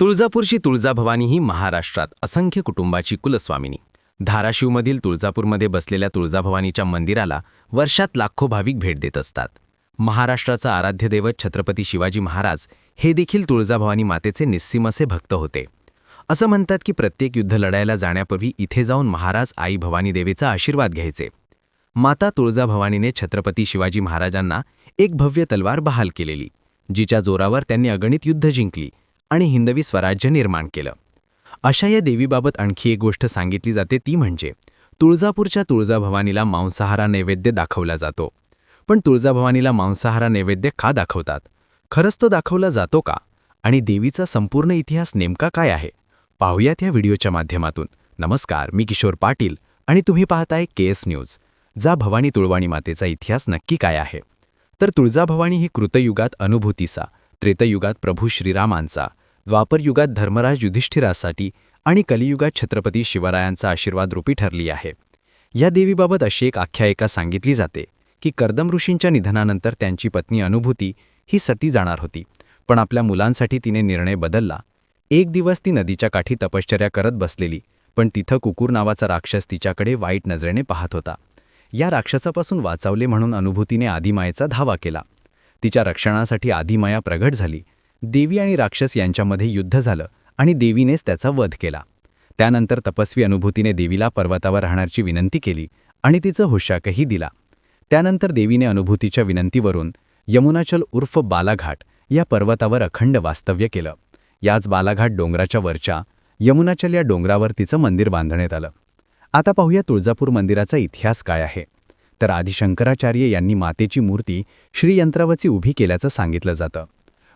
तुळजापूरची तुळजाभवानी ही महाराष्ट्रात असंख्य कुटुंबाची कुलस्वामिनी. धाराशिवमधील तुळजापूरमध्ये बसलेल्या तुळजाभवानीच्या मंदिराला वर्षात लाखो भाविक भेट देत असतात. महाराष्ट्राचा आराध्य दैवत छत्रपती शिवाजी महाराज हे देखील तुळजाभवानी मातेचे निस्सीमसे भक्त होते. असं म्हणतात की प्रत्येक युद्ध लढायला जाण्यापूर्वी इथे जाऊन महाराज आई भवानी देवीचा आशीर्वाद घ्यायचे. माता तुळजाभवानीने छत्रपती शिवाजी महाराजांना एक भव्य तलवार बहाल केलेली जिच्या जोरावर त्यांनी अगणित युद्ध जिंकली आणि हिंदवी स्वराज्य निर्माण केलं. अशा या देवीबाबत आणखी एक गोष्ट सांगितली जाते ती म्हणजे तुळजापूरच्या तुळजाभवानीला मांसाहारा नैवेद्य दाखवला जातो. पण तुळजाभवानीला मांसाहारा नैवेद्य का दाखवतात? खरंच तो दाखवला जातो का? आणि देवीचा संपूर्ण इतिहास नेमका काय आहे? पाहूयात या व्हिडिओच्या माध्यमातून. नमस्कार मी किशोर पाटील आणि तुम्ही पाहताय के एस न्यूज जा भवानी तुळवाणी मातेचा इतिहास नक्की काय आहे? तर तुळजाभवानी ही कृतयुगात अनुभूतीचा त्रेतयुगात प्रभू श्रीरामांचा द्वापरयुगात धर्मराज युधिष्ठिरासाठी आणि कलियुगात छत्रपती शिवरायांचा आशीर्वाद रूपी ठरली आहे. या देवीबाबत अशी एक आख्यायिका सांगितली जाते की कर्दम ऋषींच्या निधनानंतर त्यांची पत्नी अनुभूती ही सती जाणार होती पण आपल्या मुलांसाठी तिने निर्णय बदलला. एक दिवस ती नदीच्या काठी तपश्चर्या करत बसलेली पण तिथं कुकुर नावाचा राक्षस तिच्याकडे वाईट नजरेने पाहत होता. या राक्षसापासून वाचवले म्हणून अनुभूतीने आदिमायेचा धावा केला. तिच्या रक्षणासाठी आदिमाया प्रगट झाली. देवी आणि राक्षस यांच्यामध्ये युद्ध झालं आणि देवीनेच त्याचा वध केला. त्यानंतर तपस्वी अनुभूतीने देवीला पर्वतावर राहण्याची विनंती केली आणि तिचं हुशाकही दिला. त्यानंतर देवीने अनुभूतीच्या विनंतीवरून यमुनाचल उर्फ बालाघाट या पर्वतावर अखंड वास्तव्य केलं. याच बालाघाट डोंगराच्या वरच्या यमुनाचल या डोंगरावर तिचं मंदिर बांधण्यात आलं. आता पाहूया तुळजापूर मंदिराचा इतिहास काय आहे. तर आदिशंकराचार्य यांनी मातेची मूर्ती श्रीयंत्रावची उभी केल्याचं सांगितलं जातं.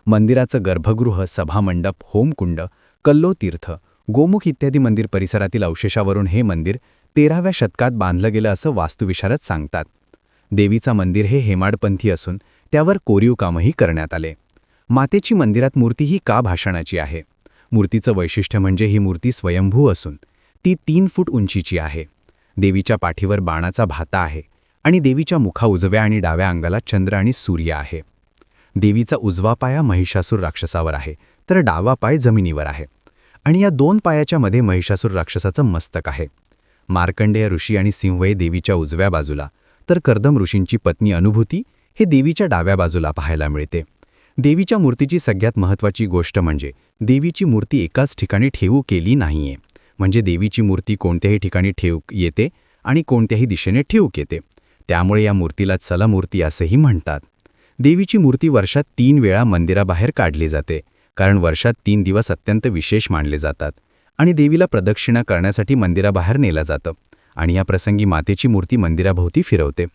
मंदिराचं गर्भगृह सभामंडप होमकुंड कल्लोतीर्थ गोमुख इत्यादी मंदिर परिसरातील अवशेषावरून हे मंदिर तेराव्या शतकात बांधलं गेलं असं वास्तुविशारद सांगतात. देवीचा मंदिर हे हेमाडपंथी असून त्यावर कोरीव कामही करण्यात आले. मातेची मंदिरात मूर्ती ही का भाषणाची आहे? मूर्तीचं वैशिष्ट्य म्हणजे ही मूर्ती स्वयंभू असून ती तीन फूट उंचीची आहे. देवीच्या पाठीवर बाणाचा भाता आहे. आणि देवीच्या मुखा उजव्या आणि डाव्या अंगाला चंद्र आणि सूर्य आहे. देवीचा उजवा पाया महिषासूर राक्षसावर आहे तर डावा पाय जमिनीवर आहे. आणि या दोन पायाच्या मध्ये महिषासूर राक्षसाचं मस्तक आहे. मार्कंडेय ऋषी आणि सिंहवे देवीच्या उजव्या बाजूला तर कर्दम ऋषींची पत्नी अनुभूती हे देवीच्या डाव्या बाजूला पाहायला मिळते. देवीच्या मूर्तीची सगळ्यात महत्त्वाची गोष्ट म्हणजे देवीची मूर्ती एकाच ठिकाणी ठेवू केली नाहीये. म्हणजे देवीची मूर्ती कोणत्याही ठिकाणी ठेवू येते आणि कोणत्याही दिशेने ठेवूक येते. त्यामुळे या मूर्तीला चलमूर्ती असेही म्हणतात. देवीची मूर्ती वर्षात तीन वेळा मंदिराबाहेर काढली जाते कारण वर्षात तीन दिवस अत्यंत विशेष मानले जातात आणि देवीला प्रदक्षिणा करण्यासाठी मंदिराबाहेर नेलं जातं आणि या प्रसंगी मातेची मूर्ती मंदिराभोवती फिरवते.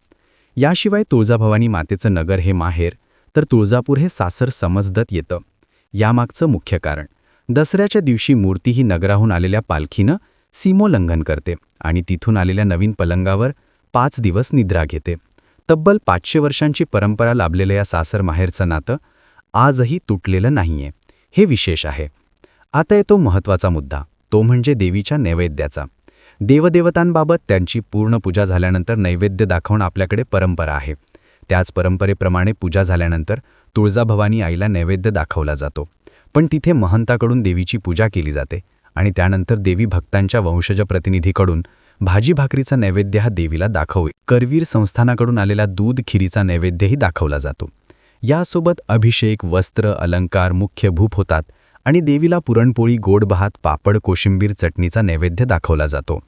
याशिवाय तुळजाभवानी मातेचं नगर हे माहेर तर तुळजापूर हे सासर समजदत येतं. यामागचं मुख्य कारण दसऱ्याच्या दिवशी मूर्ती ही नगराहून आलेल्या पालखीनं सीमोल्लंघन करते आणि तिथून आलेल्या नवीन पलंगावर पाच दिवस निद्रा घेते. तब्बल पाचशे वर्षांची परंपरा लाभलेल्या सासर माहेरचं नातं आजही तुटलेलं नाहीये. हे विशेष आहे. आता येतो महत्त्वाचा मुद्दा. तो म्हणजे देवीच्या नैवेद्याचा. देवदेवतांबाबत त्यांची पूर्ण पूजा झाल्यानंतर नैवेद्य दाखवणं आपल्याकडे परंपरा आहे. त्याच परंपरेप्रमाणे पूजा झाल्यानंतर तुळजाभवानी आईला नैवेद्य दाखवला जातो. पण तिथे महंताकडून देवीची पूजा केली जाते आणि त्यानंतर देवी भक्तांच्या वंशज प्रतिनिधीकडून भाजी भाकरीचा नैवेद्य हा देवीला दाखवे. करवीर संस्थानाकडून आलेला दूध खिरीचा नैवेद्यही दाखवला जातो. यासोबत अभिषेक वस्त्र अलंकार मुख्य भूप होतात आणि देवीला पुरणपोळी गोड भात पापड कोशिंबीर चटणीचा नैवेद्य दाखवला जातो.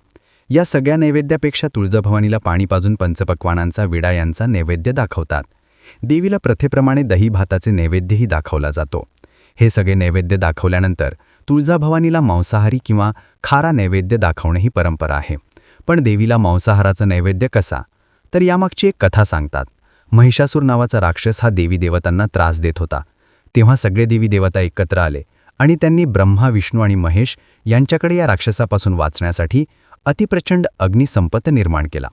या सगळ्या नैवेद्यापेक्षा तुळजाभवानीला पाणी पाजून पंचपक्वानांचा विडा यांचा नैवेद्य दाखवतात. देवीला प्रथेप्रमाणे दही भाताचे नैवेद्यही दाखवला जातो. हे सगळे नैवेद्य दाखवल्यानंतर तुळजाभवानीला मांसाहारी किंवा खारा नैवेद्य दाखवणे ही परंपरा आहे. पण देवीला मांसाहाराचा नैवेद्य कसा? तर यामागची एक कथा सांगतात. महिषासूर नावाचा राक्षस हा देवी देवतांना त्रास देत होता. तेव्हा सगळे देवी देवता एकत्र आले आणि त्यांनी ब्रह्मा विष्णू आणि महेश यांच्याकडे या राक्षसापासून वाचण्यासाठी अतिप्रचंड अग्निसंपत निर्माण केला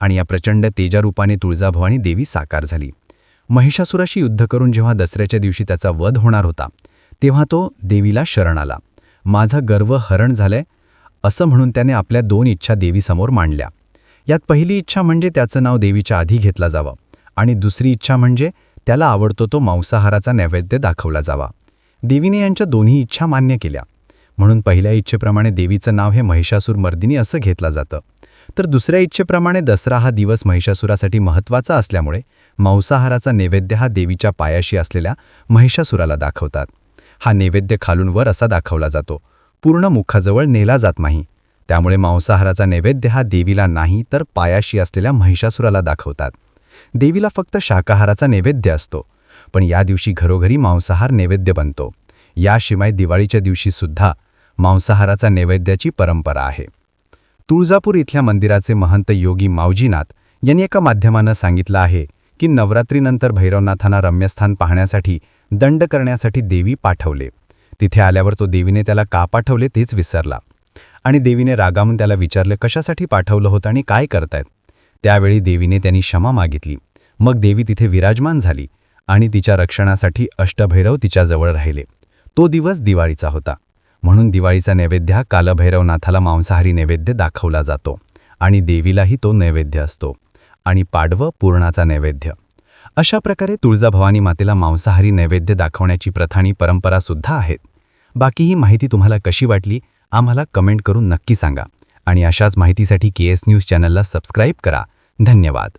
आणि या प्रचंड तेजारूपाने तुळजाभवानी देवी साकार झाली. महिषासुराशी युद्ध करून जेव्हा दसऱ्याच्या दिवशी त्याचा वध होणार होता तेव्हा तो देवीला शरण आला. माझा गर्व हरण झालंय असं म्हणून त्याने आपल्या दोन इच्छा देवीसमोर मांडल्या. यात पहिली इच्छा म्हणजे त्याचं नाव देवीच्या आधी घेतला जावं आणि दुसरी इच्छा म्हणजे त्याला आवडतो तो मांसाहाराचा नैवेद्य दाखवला जावा. देवीने यांच्या दोन्ही इच्छा मान्य केल्या. म्हणून पहिल्या इच्छेप्रमाणे देवीचं नाव हे महिषासूर मर्दिनी असं घेतलं जातं. तर दुसऱ्या इच्छेप्रमाणे दसरा हा दिवस महिषासुरासाठी महत्त्वाचा असल्यामुळे मांसाहाराचा नैवेद्य हा देवीच्या पायाशी असलेल्या महिषासुराला दाखवतात. हा नैवेद्य खालून वर असा दाखवला जातो. पूर्ण मुखाजवळ नेला जात नाही. त्यामुळे मांसाहाराचा नैवेद्य हा देवीला नाही तर पायाशी असलेल्या महिषासुराला दाखवतात. देवीला फक्त शाकाहाराचा नैवेद्य असतो. पण या दिवशी घरोघरी मांसाहार नैवेद्य बनतो. याशिवाय दिवाळीच्या दिवशीसुद्धा मांसाहाराचा नैवेद्याची परंपरा आहे. तुळजापूर इथल्या मंदिराचे महंत योगी मावजीनाथ यांनी एका माध्यमानं सांगितलं आहे की नवरात्रीनंतर भैरवनाथांना रम्यस्थान पाहण्यासाठी दंड करण्यासाठी देवी पाठवले. तिथे आल्यावर तो देवीने त्याला का पाठवले तेच विसरला. आणि देवीने रागामून त्याला विचारलं कशासाठी पाठवलं होतं आणि काय करतायत? त्यावेळी देवीने त्यांनी क्षमा मागितली. मग देवी तिथे विराजमान झाली आणि तिच्या रक्षणासाठी अष्टभैरव तिच्याजवळ राहिले. तो दिवस दिवाळीचा होता. म्हणून दिवाळीचा नैवेद्य हा कालभैरवनाथाला मांसाहारी नैवेद्य दाखवला जातो आणि देवीलाही तो नैवेद्य असतो. आणि पाडवं पूर्णाचा नैवेद्य. अशा प्रकारे तुळजाभवानी मातेला मांसाहारी नैवेद्य दाखवण्याची प्रथा आणि परंपरासुद्धा आहेत. बाकी ही माहिती तुम्हाला कशी वाटली आम्हाला कमेंट करून नक्की सांगा. आणि अशाच माहितीसाठी के एस न्यूज चॅनलला सबस्क्राईब करा. धन्यवाद.